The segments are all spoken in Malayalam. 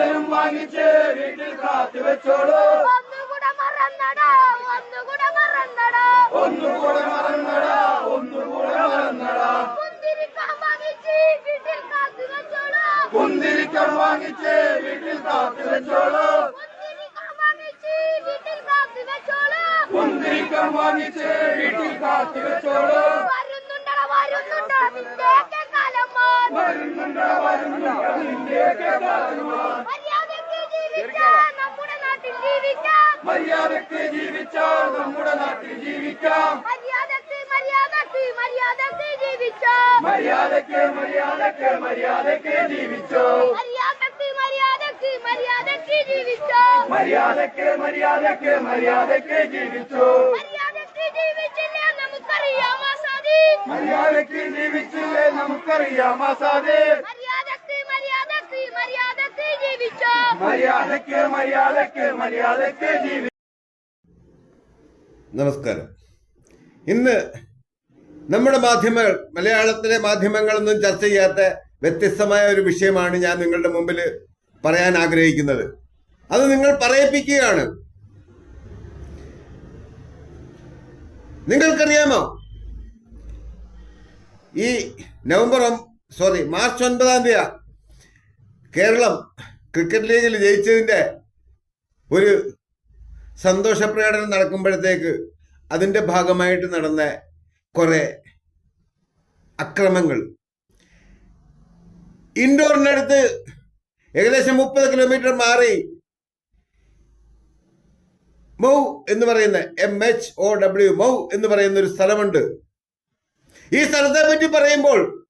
பாலையும் வாங்கிச்சு வீட்டில் காத்து வச்சோடு ஒன்று கூட மறந்தடா ஒன்று கூட மறந்தடா ஒன்று கூட மறந்தடா ஒன்று கூட மறந்தடா குந்திரிக்கம் வாங்கிச்சு வீட்டில் காத்து வச்சோடு குந்திரிக்கம் வாங்கிச்சு வீட்டில் காத்து வச்சோடு குந்திரிக்கம் வாங்கிச்சு வீட்டில் காத்து வச்சோடு മര്യാദയ്ക്ക് ജീവിച്ചാൽ നമ്മുടെ നാട്ടിൽ ജീവിക്കാം. മര്യാദയ്ക്ക് മര്യാദയ്ക്ക് മര്യാദയ്ക്ക് ജീവിച്ചോ. മര്യാദയ്ക്ക് മര്യാദയ്ക്ക് മര്യാദയ്ക്ക് ജീവിച്ചോ. മര്യാദയ്ക്ക് മര്യാദയ്ക്ക് മര്യാദയ്ക്ക് ജീവിച്ചോ. മര്യാദയ്ക്ക് മര്യാദയ്ക്ക് മര്യാദയ്ക്ക് ജീവിച്ചോ. മര്യാദയ്ക്ക് ജീവിച്ചില്ലേ നമുക്കറിയാം ആസാദി. മര്യാദയ്ക്ക് ജീവിച്ചില്ലേ നമുക്കറിയാം ആസാദേ മര്യാദയ്ക്ക് മര്യാദയ്ക്ക് മര്യാദയ്ക്ക് ജീവിച്ചോ മര്യാദയ്ക്ക് മര്യാദയ്ക്ക് മര്യാദയ്ക്ക് ജീവി നമസ്കാരം. ഇന്ന് നമ്മുടെ മാധ്യമങ്ങൾ മലയാളത്തിലെ മാധ്യമങ്ങളൊന്നും ചർച്ച ചെയ്യാത്ത വ്യത്യസ്തമായ ഒരു വിഷയമാണ് ഞാൻ നിങ്ങളുടെ മുമ്പിൽ പറയാൻ ആഗ്രഹിക്കുന്നത്. അത് നിങ്ങൾ പറയിപ്പിക്കുകയാണ്. നിങ്ങൾക്കറിയാമോ? ഈ നവംബർ സോറി മാർച്ച് ഒൻപതാം തീയതി കേരളം ക്രിക്കറ്റ് ലീഗിൽ ജയിച്ചതിന്റെ ഒരു സന്തോഷ പ്രകടനം നടക്കുമ്പോഴത്തേക്ക് അതിന്റെ ഭാഗമായിട്ട് നടന്ന കുറേ അക്രമങ്ങൾ. ഇൻഡോറിനടുത്ത് ഏകദേശം മുപ്പത് കിലോമീറ്റർ മാറി മൗ എന്ന് പറയുന്ന M H O W Mhow എന്ന് പറയുന്ന ഒരു സ്ഥലമുണ്ട്. ഈ സ്ഥലത്തെ പറ്റി പറയുമ്പോൾ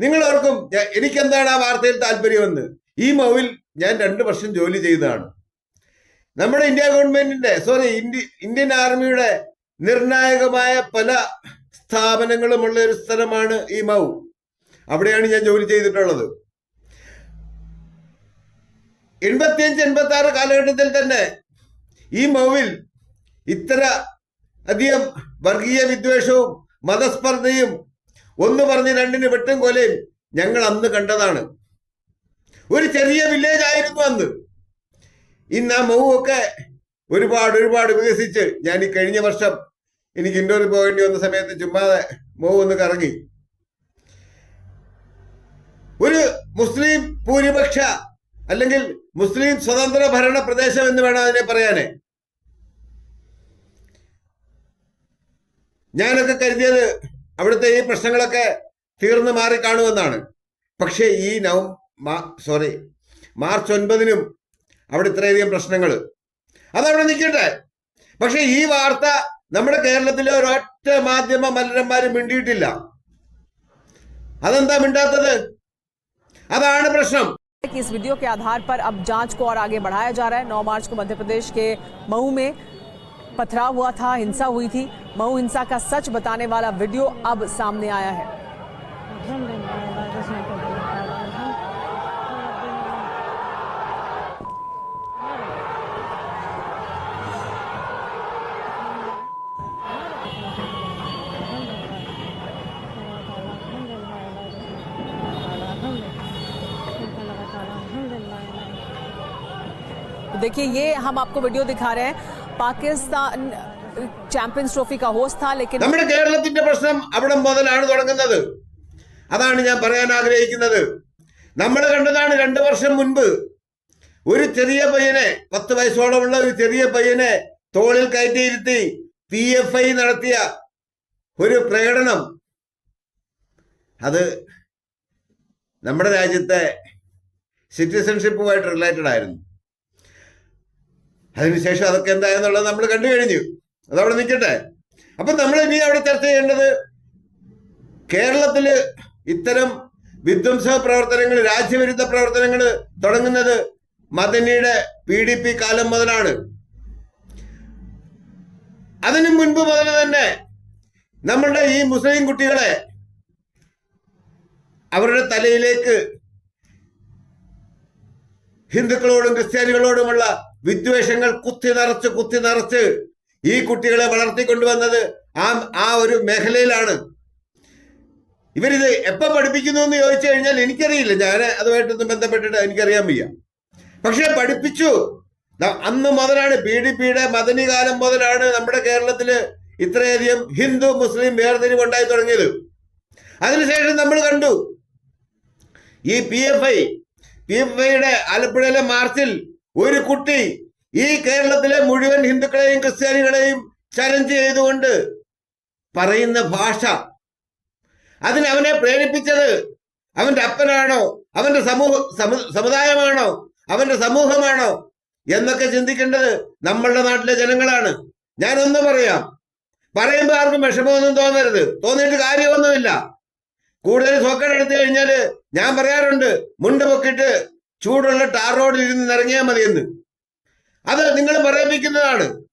നിങ്ങൾ ഓർക്കും "ഞാ- എനിക്കെന്താണ് ആ വാർത്തയിൽ താല്പര്യമെന്ന്? ഈ മൗവിൽ ഞാൻ രണ്ട് വർഷം ജോലി ചെയ്തതാണ്. നമ്മുടെ ഇന്ത്യ ഗവൺമെന്റിന്റെ സോറി ഇന്ത്യ ഇന്ത്യൻ ആർമിയുടെ നിർണായകമായ പല സ്ഥാപനങ്ങളുമുള്ള ഒരു സ്ഥലമാണ് ഈ മൗ അവിടെയാണ് ഞാൻ ജോലി ചെയ്തിട്ടുള്ളത്. എൺപത്തിയഞ്ച് എൺപത്തി ആറ് കാലഘട്ടത്തിൽ തന്നെ ഈ മൗവിൽ ഇത്ര അധികം വർഗീയ വിദ്വേഷവും മതസ്പർദ്ധയും ഒന്ന് പറഞ്ഞ് രണ്ടിന് വെട്ടും കൊലയും ഞങ്ങൾ അന്ന് കണ്ടതാണ്. ഒരു ചെറിയ വില്ലേജ് ആയിരുന്നു അന്ന്. ഇന്ന് ആ മൗവൊക്കെ ഒരുപാട് ഒരുപാട് വികസിച്ച്. ഞാൻ ഈ കഴിഞ്ഞ വർഷം എനിക്ക് ഇൻഡോറിൽ പോകേണ്ടി വന്ന സമയത്ത് ചുമ്മാതെ മൗവ് ഒന്ന് കറങ്ങി. ഒരു മുസ്ലിം ഭൂരിപക്ഷ അല്ലെങ്കിൽ മുസ്ലിം സ്വതന്ത്ര ഭരണ പ്രദേശം എന്ന് വേണം അതിനെ പറയാനേ. ഞാനൊക്കെ കരുതിയത് അവിടുത്തെ ഈ പ്രശ്നങ്ങളൊക്കെ തീർന്നു മാറി കാണുമെന്നാണ് പക്ഷേ ഈ നവം സോറി മാർച്ച് ഒൻപതിനും അവിടെ ഇത്രയധികം പ്രശ്നങ്ങൾ അതവിടെ നിൽക്കട്ടെ പക്ഷെ ഈ വാർത്ത നമ്മുടെ കേരളത്തിലെ ഒരൊറ്റ മാധ്യമ മലരന്മാരും മിണ്ടിയിട്ടില്ല അതെന്താ മിണ്ടാത്തത് അതാണ് പ്രശ്നം कि इस वीडियो के आधार पर अब जांच को और आगे बढ़ाया जा रहा है 9 मार्च को मध्य प्रदेश के मऊ में पथराव हुआ था हिंसा हुई थी मऊ हिंसा का सच बताने वाला वीडियो अब सामने आया है देखिए ये हम आपको वीडियो दिखा रहे हैं पाकिस्तान चैंपियंस ट्रॉफी का होस्ट था लेकिन നമ്മുടെ കേരളത്തിന്റെ പ്രശ്നം അവിടെ മുതലാണ് തുടങ്ങുന്നത് അതാണ് ഞാൻ പറയാൻ ആഗ്രഹിക്കുന്നത് നമ്മൾ കണ്ടതാണ് രണ്ടു വർഷം മുൻപ് ഒരു ചെറിയ പയ്യനെ പത്ത് വയസ്സോളമുള്ള ഒരു ചെറിയ പയ്യനെ തോളിൽ കയറ്റിയിരുത്തി പി എഫ് ഐ നടത്തിയ ഒരു പ്രകടനം അത് നമ്മുടെ രാജ്യത്തെ സിറ്റിസൺഷിപ്പുമായിട്ട് റിലേറ്റഡ് ആയിരുന്നു അതിനുശേഷം അതൊക്കെ എന്തായെന്നുള്ളത് നമ്മൾ കണ്ടു കഴിഞ്ഞു. അതവിടെ നിൽക്കട്ടെ. അപ്പൊ നമ്മൾ ഇനി അവിടെ ചർച്ച ചെയ്യേണ്ടത് കേരളത്തിൽ ഇത്തരം വിധ്വംസ പ്രവർത്തനങ്ങൾ രാജ്യവിരുദ്ധ പ്രവർത്തനങ്ങൾ തുടങ്ങുന്നത് മദനിയുടെ പി ഡി പി കാലം മുതലാണ്. അതിനു മുൻപ് മുതൽ തന്നെ നമ്മളുടെ ഈ മുസ്ലിം കുട്ടികളെ അവരുടെ തലയിലേക്ക് ഹിന്ദുക്കളോടും ക്രിസ്ത്യാനികളോടുമുള്ള വിദ്വേഷങ്ങൾ കുത്തി നിറച്ച് കുത്തി നിറച്ച് ഈ കുട്ടികളെ വളർത്തിക്കൊണ്ടുവന്നത് ആ ആ ഒരു മേഖലയിലാണ്. ഇവരിത് എപ്പോൾ പഠിപ്പിക്കുന്നു എന്ന് ചോദിച്ചു കഴിഞ്ഞാൽ എനിക്കറിയില്ല. ഞാൻ അതുമായിട്ടൊന്നും ബന്ധപ്പെട്ടിട്ട് എനിക്കറിയാൻ വയ്യ. പക്ഷെ പഠിപ്പിച്ചു. അന്ന് മുതലാണ് പി ഡി പിയുടെ മദനി കാലം മുതലാണ് നമ്മുടെ കേരളത്തിൽ ഇത്രയധികം ഹിന്ദു മുസ്ലിം വേർതിരിവ് ഉണ്ടായി തുടങ്ങിയത്. അതിനുശേഷം നമ്മൾ കണ്ടു. ഈ P F I P F ഐയുടെ ആലപ്പുഴയിലെ മാർച്ചിൽ ഒരു കുട്ടി ഈ കേരളത്തിലെ മുഴുവൻ ഹിന്ദുക്കളെയും ക്രിസ്ത്യാനികളെയും ചലഞ്ച് ചെയ്തുകൊണ്ട് പറയുന്ന ഭാഷ. അതിന് അവനെ പ്രേരിപ്പിച്ചത് അവന്റെ അപ്പനാണോ? അവന്റെ സമൂഹ സമുദായമാണോ? അവന്റെ സമൂഹമാണോ? എന്നൊക്കെ ചിന്തിക്കേണ്ടത് നമ്മളുടെ നാട്ടിലെ ജനങ്ങളാണ്. ഞാൻ ഒന്ന് പറയാം. പറയുമ്പോൾ ആർക്കും വിഷമമൊന്നും തോന്നരുത്. തോന്നിയിട്ട് കാര്യമൊന്നുമില്ല. കൂടുതൽ സോക്കട് എടുത്തു കഴിഞ്ഞാൽ ഞാൻ പറയാറുണ്ട് മുണ്ട് പൊക്കിട്ട് ചൂടുള്ള ടാർ റോഡിൽ ഇരുന്ന് ഇറങ്ങിയാൽ മതിയെന്ന്. അത് നിങ്ങൾ പറയിപ്പിക്കുന്നതാണ്.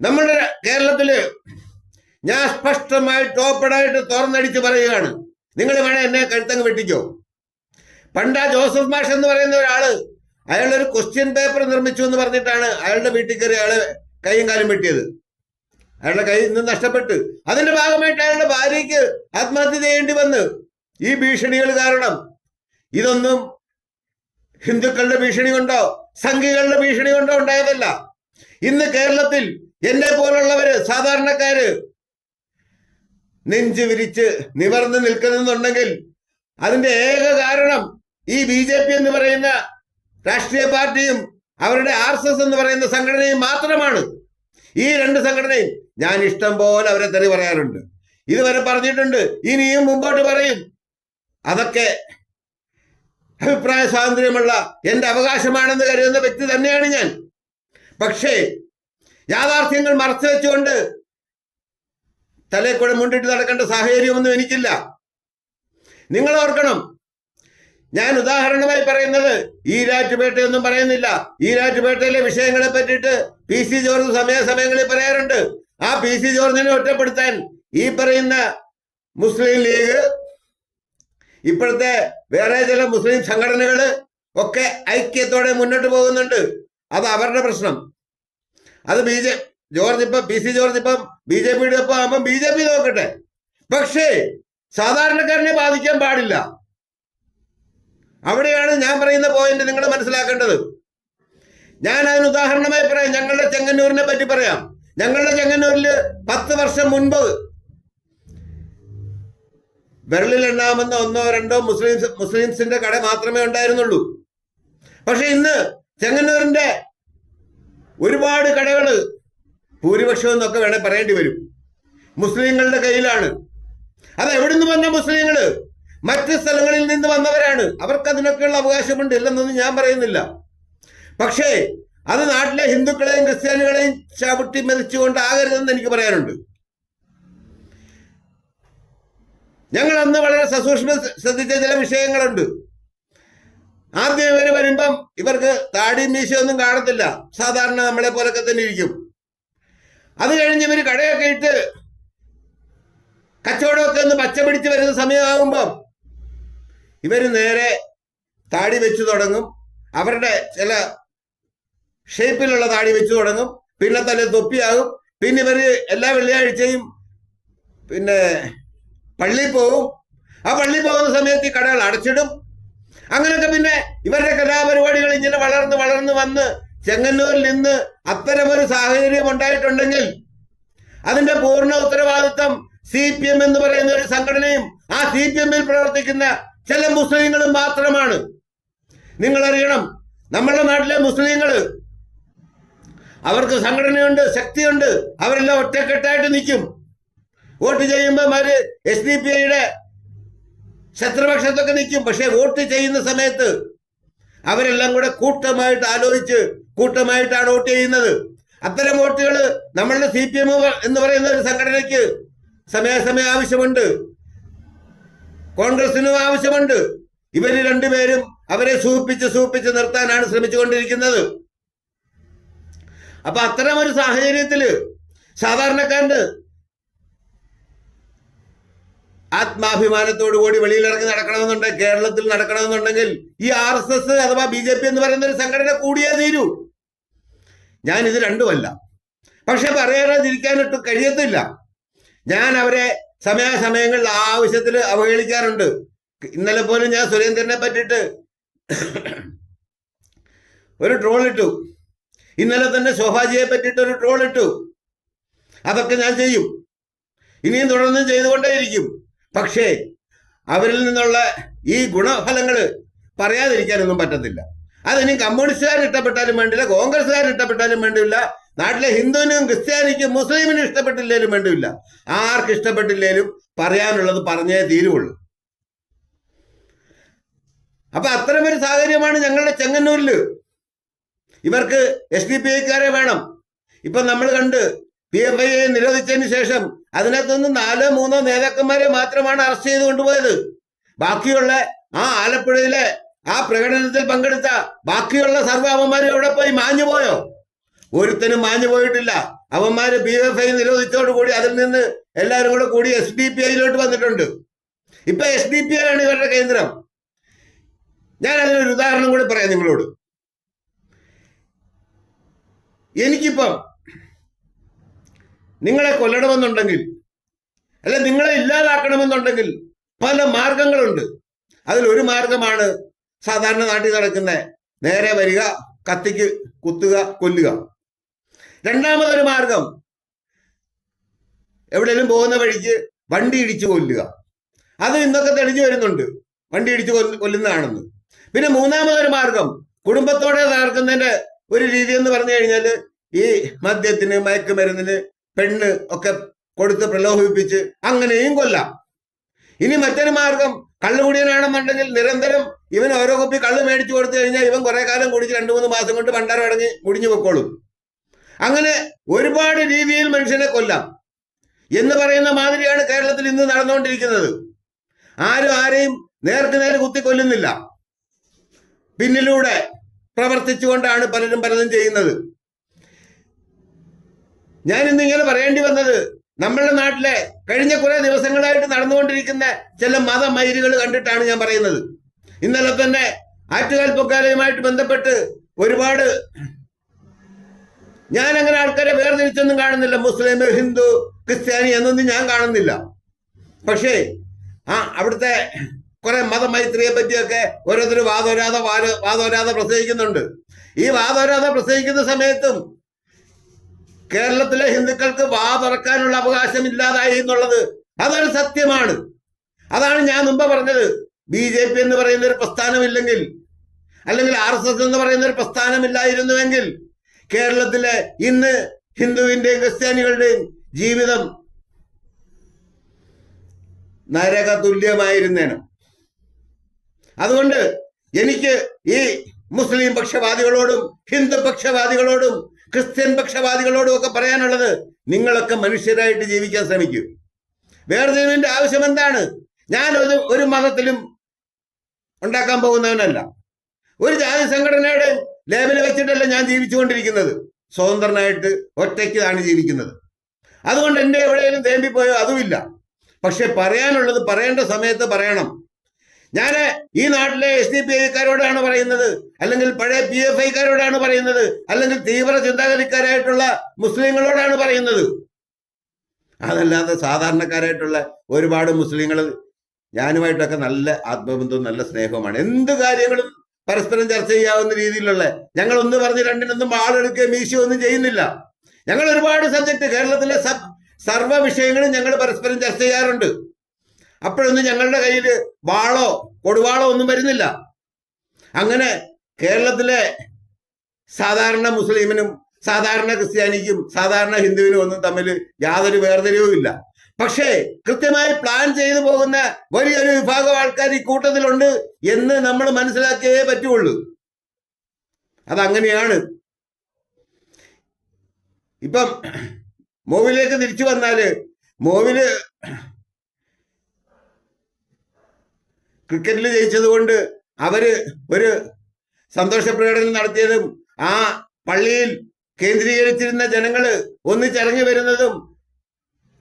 നമ്മുടെ കേരളത്തിൽ ഞാൻ സ്പഷ്ടമായി ടോപ്പഡായിട്ട് തുറന്നടിച്ച് പറയുകയാണ്. നിങ്ങൾ വേണേ എന്നെ കഴുത്തങ്ങ് വെട്ടിക്കോ. പണ്ട് ജോസഫ് മാഷ് എന്ന് പറയുന്ന ഒരാൾ അയാൾ ഒരു ക്വസ്റ്റ്യൻ പേപ്പർ നിർമ്മിച്ചു എന്ന് പറഞ്ഞിട്ടാണ് അയാളുടെ വീട്ടിൽ കയറി അയാളെ കൈയും കാലും വെട്ടിയത്. അയാളുടെ കൈ നിന്ന് നഷ്ടപ്പെട്ട്. അതിന്റെ ഭാഗമായിട്ട് അയാളുടെ ഭാര്യയ്ക്ക് ആത്മഹത്യ ചെയ്യേണ്ടി വന്ന്. ഈ ഭീഷണികൾ കാരണം ഇതൊന്നും ഹിന്ദുക്കളുടെ ഭീഷണി കൊണ്ടോ സംഘികളുടെ ഭീഷണി കൊണ്ടോ ഉണ്ടായതല്ല. ഇന്ന് കേരളത്തിൽ എന്നെ പോലുള്ളവര് സാധാരണക്കാര് നെഞ്ചു വിരിച്ച് നിവർന്ന് നിൽക്കുന്നുണ്ടെങ്കിൽ അതിന്റെ ഏക കാരണം ഈ ബി ജെ പി എന്ന് പറയുന്ന രാഷ്ട്രീയ പാർട്ടിയും അവരുടെ ആർ എസ് എസ് എന്ന് പറയുന്ന സംഘടനയും മാത്രമാണ്. ഈ രണ്ട് സംഘടനയും ഞാൻ ഇഷ്ടം പോലെ അവരെ തെറി പറയാറുണ്ട്. ഇതുവരെ പറഞ്ഞിട്ടുണ്ട് ഇനിയും മുമ്പോട്ട് പറയും. അതൊക്കെ അഭിപ്രായ സ്വാതന്ത്ര്യമുള്ള എന്റെ അവകാശമാണെന്ന് കരുതുന്ന വ്യക്തി തന്നെയാണ് ഞാൻ. പക്ഷേ യാഥാർത്ഥ്യങ്ങൾ മറച്ചു വെച്ചുകൊണ്ട് തലേ കൂടെ മുണ്ടിട്ട് നടക്കേണ്ട സാഹചര്യമൊന്നും എനിക്കില്ല. നിങ്ങൾ ഓർക്കണം ഞാൻ ഉദാഹരണമായി പറയുന്നത് ഈ ഈരാറ്റുപേട്ടയൊന്നും പറയുന്നില്ല. ഈ ഈരാറ്റുപേട്ടയിലെ വിഷയങ്ങളെ പറ്റിയിട്ട് പി സി ജോർജ് സമയാസമയങ്ങളിൽ പറയാറുണ്ട്. ആ പി സി ജോർജിനെ ഒറ്റപ്പെടുത്താൻ ഈ പറയുന്ന മുസ്ലിം ലീഗ് ഇപ്പോഴത്തെ വേറെ ചില മുസ്ലിം സംഘടനകൾ ഒക്കെ ഐക്യത്തോടെ മുന്നോട്ട് പോകുന്നുണ്ട്. അത് അവരുടെ പ്രശ്നം. അത് ബി ജെ ജോർജ് ഇപ്പം പി സി ജോർജ് ഇപ്പം ബി ജെ പിയുടെ ഒപ്പം ആകുമ്പോൾ ബി ജെ പി നോക്കട്ടെ. പക്ഷേ സാധാരണക്കാരനെ ബാധിക്കാൻ പാടില്ല. അവിടെയാണ് ഞാൻ പറയുന്ന പോയിന്റ് നിങ്ങൾ മനസ്സിലാക്കേണ്ടത്. ഞാൻ അതിന് ഉദാഹരണമായി പറയാം. ഞങ്ങളുടെ ചെങ്ങന്നൂരിനെ പറ്റി പറയാം. ഞങ്ങളുടെ ചെങ്ങന്നൂരിൽ പത്ത് വർഷം മുൻപ് വിരലിലെണ്ണാമെന്ന ഒന്നോ രണ്ടോ മുസ്ലിംസ് മുസ്ലിംസിന്റെ കട മാത്രമേ ഉണ്ടായിരുന്നുള്ളൂ. പക്ഷെ ഇന്ന് ചെങ്ങന്നൂരിന്റെ ഒരുപാട് കടകൾ ഭൂരിപക്ഷം എന്നൊക്കെ വേണേൽ പറയേണ്ടി വരും. മുസ്ലിങ്ങളുടെ കയ്യിലാണ്. അത് എവിടെ നിന്ന് വന്ന മുസ്ലിങ്ങൾ? മറ്റ് സ്ഥലങ്ങളിൽ നിന്ന് വന്നവരാണ്. അവർക്ക് അതിനൊക്കെയുള്ള അവകാശമുണ്ട് ഇല്ലെന്നൊന്നും ഞാൻ പറയുന്നില്ല. പക്ഷേ അത് നാട്ടിലെ ഹിന്ദുക്കളെയും ക്രിസ്ത്യാനികളെയും ചവിട്ടി മെതിച്ചുകൊണ്ട് ആകരുതെന്ന് എനിക്ക് പറയാനുണ്ട്. ഞങ്ങൾ അന്ന് വളരെ സസൂക്ഷ്മം ശ്രദ്ധിച്ച ചില വിഷയങ്ങളുണ്ട്. ആദ്യം ഇവർ വരുമ്പം ഇവർക്ക് താടി മീശയൊന്നും കാണത്തില്ല. സാധാരണ നമ്മളെ പോലൊക്കെ തന്നെ ഇരിക്കും. അത് കഴിഞ്ഞ് ഇവർ കടയൊക്കെ ഇട്ട് കച്ചവടമൊക്കെ ഒന്ന് പച്ച പിടിച്ച് വരുന്ന സമയമാകുമ്പം ഇവർ നേരെ താടി വെച്ചു തുടങ്ങും. അവരുടെ ചില ഷേപ്പിലുള്ള താടി വെച്ചു തുടങ്ങും. പിന്നെ തല തൊപ്പിയാകും. പിന്നെ ഇവർ എല്ലാ വെള്ളിയാഴ്ചയും പിന്നെ പള്ളിയിൽ പോവും ആ പള്ളി പോകുന്ന സമയത്ത് ഈ കടകൾ അടച്ചിടും. അങ്ങനെയൊക്കെ പിന്നെ ഇവരുടെ കലാപരിപാടികൾ ഇങ്ങനെ വളർന്ന് വളർന്ന് വന്ന് ചെങ്ങന്നൂരിൽ നിന്ന് അത്തരമൊരു സാഹചര്യം ഉണ്ടായിട്ടുണ്ടെങ്കിൽ അതിന്റെ പൂർണ ഉത്തരവാദിത്വം സി പി എം എന്ന് പറയുന്ന ഒരു സംഘടനയും ആ സി പി എമ്മിൽ പ്രവർത്തിക്കുന്ന ചില മുസ്ലിങ്ങളും മാത്രമാണ്. നിങ്ങൾ അറിയണം നമ്മുടെ നാട്ടിലെ മുസ്ലിങ്ങൾ അവർക്ക് സംഘടനയുണ്ട് ശക്തിയുണ്ട്. അവരെല്ലാം ഒറ്റക്കെട്ടായിട്ട് നിൽക്കും. വോട്ട് ചെയ്യുമ്പോൾ അവർ എസ് ഡി പി ഐയുടെ ശത്രുപക്ഷത്തൊക്കെ നിൽക്കും. പക്ഷെ വോട്ട് ചെയ്യുന്ന സമയത്ത് അവരെല്ലാം കൂടെ കൂട്ടമായിട്ട് ആലോചിച്ച് കൂട്ടമായിട്ടാണ് വോട്ട് ചെയ്യുന്നത്. അത്തരം വോട്ടുകൾ നമ്മളുടെ സി പി എം എന്ന് പറയുന്ന ഒരു സംഘടനയ്ക്ക് സമയാസമയം ആവശ്യമുണ്ട്. കോൺഗ്രസിനും ആവശ്യമുണ്ട്. ഇവർ രണ്ടുപേരും അവരെ സൂപ്പിച്ച് സൂപ്പിച്ച് നിർത്താനാണ് ശ്രമിച്ചുകൊണ്ടിരിക്കുന്നത്. അപ്പൊ അത്തരം ഒരു സാഹചര്യത്തിൽ സാധാരണക്കാരന് ആത്മാഭിമാനത്തോടു കൂടി വെളിയിലിറങ്ങി നടക്കണമെന്നുണ്ട് കേരളത്തിൽ നടക്കണമെന്നുണ്ടെങ്കിൽ ഈ ആർ എസ് എസ് അഥവാ ബി ജെ പി എന്ന് പറയുന്ന ഒരു സംഘടന കൂടിയേ തീരൂ. ഞാൻ ഇത് രണ്ടുമല്ല. പക്ഷെ പറയാതിരിക്കാനിട്ട് കഴിയത്തില്ല. ഞാൻ അവരെ സമയാസമയങ്ങളിൽ ആവശ്യത്തിൽ അവഹേളിക്കാറുണ്ട്. ഇന്നലെ പോലും ഞാൻ സുരേന്ദ്രനെ പറ്റിയിട്ട് ഒരു ട്രോൾ ഇട്ടു. ഇന്നലെ തന്നെ ശോഭാജിയെ പറ്റിയിട്ട് ഒരു ട്രോൾ ഇട്ടു. അതൊക്കെ ഞാൻ ചെയ്യും. ഇനിയും തുടർന്നും ചെയ്തുകൊണ്ടേയിരിക്കും. പക്ഷേ അവരിൽ നിന്നുള്ള ഈ ഗുണഫലങ്ങൾ പറയാതിരിക്കാനൊന്നും പറ്റത്തില്ല. അതിനി കമ്മ്യൂണിസ്റ്റുകാർ ഇഷ്ടപ്പെട്ടാലും വേണ്ടില്ല കോൺഗ്രസ്സുകാർ ഇഷ്ടപ്പെട്ടാലും വേണ്ടില്ല നാട്ടിലെ ഹിന്ദുവിനും ക്രിസ്ത്യാനിക്കും മുസ്ലിമിനും ഇഷ്ടപ്പെട്ടില്ലേലും വേണ്ടില്ല. ആർക്ക് ഇഷ്ടപ്പെട്ടില്ലേലും പറയാനുള്ളത് പറഞ്ഞേ തീരുവുള്ളൂ. അപ്പൊ അത്തരമൊരു സാഹചര്യമാണ് ഞങ്ങളുടെ ചെങ്ങന്നൂരിൽ ഇവർക്ക് എസ് ഡി പി ഐക്കാരെ വേണം. ഇപ്പൊ നമ്മൾ കണ്ട് പി എഫ് ഐയെ നിരോധിച്ചതിന് ശേഷം അതിനകത്തുനിന്ന് നാലോ മൂന്നോ നേതാക്കന്മാരെ മാത്രമാണ് അറസ്റ്റ് ചെയ്ത് കൊണ്ടുപോയത്. ബാക്കിയുള്ള ആ ആലപ്പുഴയിലെ ആ പ്രകടനത്തിൽ പങ്കെടുത്ത ബാക്കിയുള്ള സർവ എവിടെ പോയി? മാഞ്ഞു പോയോ? ഒരുത്തനും മാഞ്ഞു പോയിട്ടില്ല. അവന്മാര് ബി എഫ് ഐ നിരോധിച്ചോടുകൂടി അതിൽ നിന്ന് എല്ലാവരും കൂടെ കൂടി എസ് ഡി പി ഐയിലോട്ട് വന്നിട്ടുണ്ട്. ഇപ്പൊ എസ് ഡി പി ഐ ആണ് ഇവരുടെ കേന്ദ്രം. ഞാൻ അതിനൊരു ഉദാഹരണം കൂടി പറയാം നിങ്ങളോട്. എനിക്കിപ്പം നിങ്ങളെ കൊല്ലണമെന്നുണ്ടെങ്കിൽ അല്ല നിങ്ങളെ ഇല്ലാതാക്കണമെന്നുണ്ടെങ്കിൽ പല മാർഗങ്ങളുണ്ട്. അതിൽ ഒരു മാർഗമാണ് സാധാരണ നാട്ടിൽ നടക്കുന്ന നേരെ വരിക കത്തിക്ക് കുത്തുക കൊല്ലുക. രണ്ടാമതൊരു മാർഗം എവിടെയെങ്കിലും പോകുന്ന വഴിക്ക് വണ്ടി ഇടിച്ചു കൊല്ലുക. അത് ഇന്നൊക്കെ തെളിഞ്ഞു വരുന്നുണ്ട്. വണ്ടി ഇടിച്ചു കൊല്ല കൊല്ലുന്നതാണെന്ന്. പിന്നെ മൂന്നാമതൊരു മാർഗം കുടുംബത്തോടെ തകർക്കുന്നതിന്റെ ഒരു രീതി എന്ന് പറഞ്ഞു കഴിഞ്ഞാൽ ഈ മദ്യത്തിന് മയക്കുമരുന്നിന് പെണ്ണ് ഒക്കെ കൊടുത്ത് പ്രലോഭിപ്പിച്ച് അങ്ങനെയും കൊല്ലാം. ഇനി മറ്റൊരു മാർഗം കള്ളുകുടിയനാണെന്നുണ്ടെങ്കിൽ നിരന്തരം ഇവൻ ഓരോ കുപ്പി കള്ള് മേടിച്ചു കൊടുത്തു കഴിഞ്ഞാൽ ഇവൻ കുറെ കാലം കുടിച്ച് രണ്ടു മൂന്ന് മാസം കൊണ്ട് പണ്ടാരം അടങ്ങി കുടിഞ്ഞു പൊക്കോളും. അങ്ങനെ ഒരുപാട് രീതിയിൽ മനുഷ്യനെ കൊല്ലാം. എന്ന് പറയുന്ന മാതിരിയാണ് കേരളത്തിൽ ഇന്ന് നടന്നുകൊണ്ടിരിക്കുന്നത്. ആരും ആരെയും നേർക്ക് നേരെ കുത്തി കൊല്ലുന്നില്ല. പിന്നിലൂടെ പ്രവർത്തിച്ചുകൊണ്ടാണ് പലരും പലതും ചെയ്യുന്നത്. ഞാൻ ഇന്ന് ഇങ്ങനെ പറയേണ്ടി വന്നത് നമ്മളുടെ നാട്ടിലെ കഴിഞ്ഞ കുറെ ദിവസങ്ങളായിട്ട് നടന്നുകൊണ്ടിരിക്കുന്ന ചില മതമൈരുകൾ കണ്ടിട്ടാണ് ഞാൻ പറയുന്നത്. ഇന്നലെ തന്നെ ആറ്റുകാൽ പൊക്കാലയുമായിട്ട് ബന്ധപ്പെട്ട് ഒരുപാട് ഞാൻ അങ്ങനെ ആൾക്കാരെ വേർതിരിച്ചൊന്നും കാണുന്നില്ല. മുസ്ലിം ഹിന്ദു ക്രിസ്ത്യാനി എന്നൊന്നും ഞാൻ കാണുന്നില്ല. പക്ഷേ ആ അവിടുത്തെ കുറെ മതമൈത്രിയെ പറ്റിയൊക്കെ ഓരോരുത്തർ വാദോരാധ വാദോരാധ പ്രസംഗിക്കുന്നുണ്ട്. ഈ വാദോരാധ പ്രസംഗിക്കുന്ന സമയത്തും കേരളത്തിലെ ഹിന്ദുക്കൾക്ക് വാ തുറക്കാനുള്ള അവകാശം ഇല്ലാതായി എന്നുള്ളത് അതൊരു സത്യമാണ്. അതാണ് ഞാൻ മുമ്പ് പറഞ്ഞത്. ബി ജെ പി എന്ന് പറയുന്ന ഒരു പ്രസ്ഥാനമില്ലെങ്കിൽ അല്ലെങ്കിൽ ആർ എസ് എസ് എന്ന് പറയുന്ന ഒരു പ്രസ്ഥാനമില്ലായിരുന്നുവെങ്കിൽ കേരളത്തിലെ ഇന്ന് ഹിന്ദുവിന്റെയും ക്രിസ്ത്യാനികളുടെയും ജീവിതം നരക തുല്യമായിരുന്നേനെ അതുകൊണ്ട് എനിക്ക് ഈ മുസ്ലിം പക്ഷവാദികളോടും ഹിന്ദു പക്ഷപാതികളോടും ക്രിസ്ത്യൻ പക്ഷപാതികളോടും ഒക്കെ പറയാനുള്ളത് നിങ്ങളൊക്കെ മനുഷ്യരായിട്ട് ജീവിക്കാൻ ശ്രമിക്കൂ. വേർതിരിവിന്റെ ആവശ്യം എന്താണ്? ഞാൻ ഒരു ഒരു മതത്തിലും ഉണ്ടാക്കാൻ പോകുന്നവനല്ല. ഒരു ജാതി സംഘടനയുടെ ലേബൽ വെച്ചിട്ടല്ല ഞാൻ ജീവിച്ചുകൊണ്ടിരിക്കുന്നത്. സ്വതന്ത്രനായിട്ട് ഒറ്റയ്ക്കാണ് ജീവിക്കുന്നത്. അതുകൊണ്ട് എന്റെ എവിടെയെങ്കിലും തേമ്പിപ്പോയോ അതുമില്ല. പക്ഷെ പറയാനുള്ളത് പറയേണ്ട സമയത്ത് പറയണം. ഞാൻ ഈ നാട്ടിലെ എസ് ഡി പി ഐക്കാരോടാണ് പറയുന്നത്. അല്ലെങ്കിൽ പഴയ പി എഫ് ഐക്കാരോടാണ് പറയുന്നത്. അല്ലെങ്കിൽ തീവ്ര ചിന്താഗതിക്കാരായിട്ടുള്ള മുസ്ലിങ്ങളോടാണ് പറയുന്നത്. അതല്ലാതെ സാധാരണക്കാരായിട്ടുള്ള ഒരുപാട് മുസ്ലിങ്ങൾ ഞാനുമായിട്ടൊക്കെ നല്ല ആത്മബന്ധവും നല്ല സ്നേഹവുമാണ്. എന്ത് കാര്യങ്ങളും പരസ്പരം ചർച്ച ചെയ്യാവുന്ന രീതിയിലുള്ള ഞങ്ങൾ ഒന്ന് പറഞ്ഞ് രണ്ടിനൊന്നും ആളെടുക്കുകയും മീശയോ ഒന്നും ചെയ്യുന്നില്ല. ഞങ്ങൾ ഒരുപാട് സബ്ജക്ട് കേരളത്തിലെ സർവ വിഷയങ്ങളും ഞങ്ങൾ പരസ്പരം ചർച്ച ചെയ്യാറുണ്ട്. അപ്പോഴൊന്നും ഞങ്ങളുടെ കയ്യിൽ വാളോ കൊടുവാളോ ഒന്നും വരുന്നില്ല. അങ്ങനെ കേരളത്തിലെ സാധാരണ മുസ്ലിമിനും സാധാരണ ക്രിസ്ത്യാനിക്കും സാധാരണ ഹിന്ദുവിനും ഒന്നും തമ്മിൽ യാതൊരു വേർതിരിവും ഇല്ല. പക്ഷേ കൃത്യമായി പ്ലാൻ ചെയ്തു പോകുന്ന വലിയൊരു വിഭാഗം ആൾക്കാർ ഈ കൂട്ടത്തിലുണ്ട് എന്ന് നമ്മൾ മനസ്സിലാക്കിയേ പറ്റുള്ളൂ. അതങ്ങനെയാണ്. ഇപ്പം മോവിലേക്ക് തിരിച്ചു വന്നാൽ മൂവിൽ ക്രിക്കറ്റിൽ ജയിച്ചത് കൊണ്ട് അവർ ഒരു സന്തോഷ പ്രകടനം നടത്തിയതും ആ പള്ളിയിൽ കേന്ദ്രീകരിച്ചിരുന്ന ജനങ്ങൾ ഒന്നിച്ചിറങ്ങി വരുന്നതും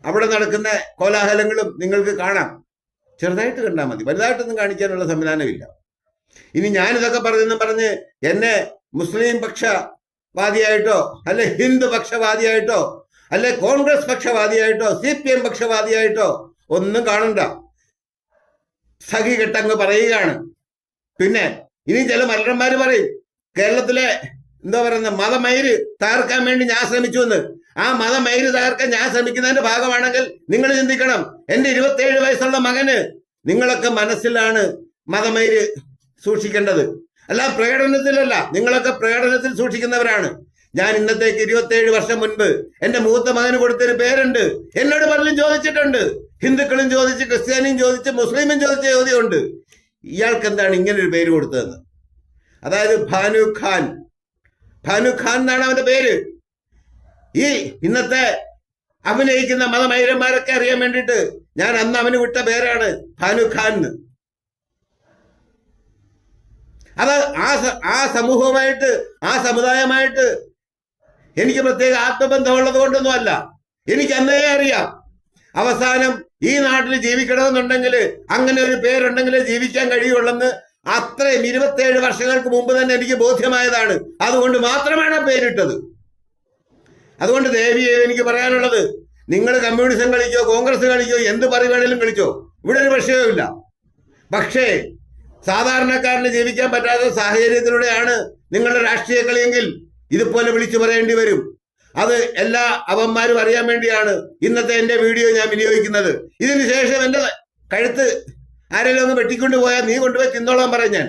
അവിടെ നടക്കുന്ന കോലാഹലങ്ങളും നിങ്ങൾക്ക് കാണാം. ചെറുതായിട്ട് കണ്ടാൽ മതി. വലുതായിട്ടൊന്നും കാണിക്കാനുള്ള സംവിധാനമില്ല. ഇനി ഞാനിതൊക്കെ പറഞ്ഞെന്ന് പറഞ്ഞ് എന്നെ മുസ്ലിം പക്ഷവാദിയായിട്ടോ അല്ലെ ഹിന്ദു പക്ഷവാദിയായിട്ടോ അല്ലെ കോൺഗ്രസ് പക്ഷവാദിയായിട്ടോ സി പി എം പക്ഷവാദിയായിട്ടോ ഒന്നും കാണണ്ട. സഖി കെട്ടങ്ങ് പറയുകയാണ്. പിന്നെ ഇനി ചില മരണന്മാര് പറയും കേരളത്തിലെ എന്താ പറയുന്ന മതമൈര് തകർക്കാൻ വേണ്ടി ഞാൻ ശ്രമിച്ചു എന്ന്. ആ മതമൈര് തകർക്കാൻ ഞാൻ ശ്രമിക്കുന്നതിന്റെ ഭാഗമാണെങ്കിൽ നിങ്ങൾ ചിന്തിക്കണം എന്റെ ഇരുപത്തിയേഴ് വയസ്സുള്ള മകന് നിങ്ങളൊക്കെ മനസ്സിലാണ് മതമൈര് സൂക്ഷിക്കേണ്ടത്. അല്ല പ്രകടനത്തിലല്ല നിങ്ങളൊക്കെ പ്രകടനത്തിൽ സൂക്ഷിക്കുന്നവരാണ്. ഞാൻ ഇന്നത്തേക്ക് ഇരുപത്തിയേഴ് വർഷം മുൻപ് എന്റെ മൂത്ത മകന് കൊടുത്തൊരു പേരുണ്ട്. എന്നോട് പറഞ്ഞു ചോദിച്ചിട്ടുണ്ട്. ഹിന്ദുക്കളും ചോദിച്ച് ക്രിസ്ത്യാനിയും ചോദിച്ച് മുസ്ലിമും ചോദിച്ച ചോദ്യമുണ്ട്. ഇയാൾക്ക് എന്താണ് ഇങ്ങനെ ഒരു പേര് കൊടുത്തതെന്ന്? അതായത് ഭാനു ഖാൻ. ഭാനു ഖാൻ എന്നാണ് അവന്റെ പേര്. ഈ ഇന്നത്തെ അഭിനയിക്കുന്ന മതമൈരന്മാരൊക്കെ അറിയാൻ വേണ്ടിയിട്ട് ഞാൻ അന്ന് അവന് വിട്ട പേരാണ് ഭാനു ഖാൻ അത് ആ ആ സമൂഹവുമായിട്ട് ആ സമുദായമായിട്ട് എനിക്ക് പ്രത്യേക ആത്മബന്ധമുള്ളത് കൊണ്ടൊന്നും അല്ല എനിക്ക് അന്നേ അറിയാം. അവസാനം ഈ നാട്ടിൽ ജീവിക്കണമെന്നുണ്ടെങ്കിൽ അങ്ങനെ ഒരു പേരുണ്ടെങ്കിൽ ജീവിക്കാൻ കഴിയുള്ളെന്ന് അത്രയും ഇരുപത്തേഴ് വർഷങ്ങൾക്ക് മുമ്പ് തന്നെ എനിക്ക് ബോധ്യമായതാണ്. അതുകൊണ്ട് മാത്രമാണ് പേരിട്ടത്. അതുകൊണ്ട് ദേവിയെ എനിക്ക് പറയാനുള്ളത് നിങ്ങൾ കമ്മ്യൂണിസം കളിക്കോ കോൺഗ്രസ് കളിക്കോ എന്ത് പറയുവാണേലും കളിച്ചോ. ഇവിടെ ഒരു വിഷയവുമില്ല പക്ഷേ സാധാരണക്കാരന് ജീവിക്കാൻ പറ്റാത്ത സാഹചര്യത്തിലൂടെയാണ് നിങ്ങളുടെ രാഷ്ട്രീയ കളിയെങ്കിൽ ഇതുപോലെ വിളിച്ചു പറയേണ്ടി വരും. അത് എല്ലാ അവന്മാരും അറിയാൻ വേണ്ടിയാണ് ഇന്നത്തെ എന്റെ വീഡിയോ ഞാൻ വിനിയോഗിക്കുന്നത്. ഇതിനുശേഷം എന്റെ കഴുത്ത് ആരെങ്കിലും ഒന്ന് വെട്ടിക്കൊണ്ട് പോയാൽ നീ കൊണ്ടുപോയി തിന്നോളാൻ പറയാം ഞാൻ.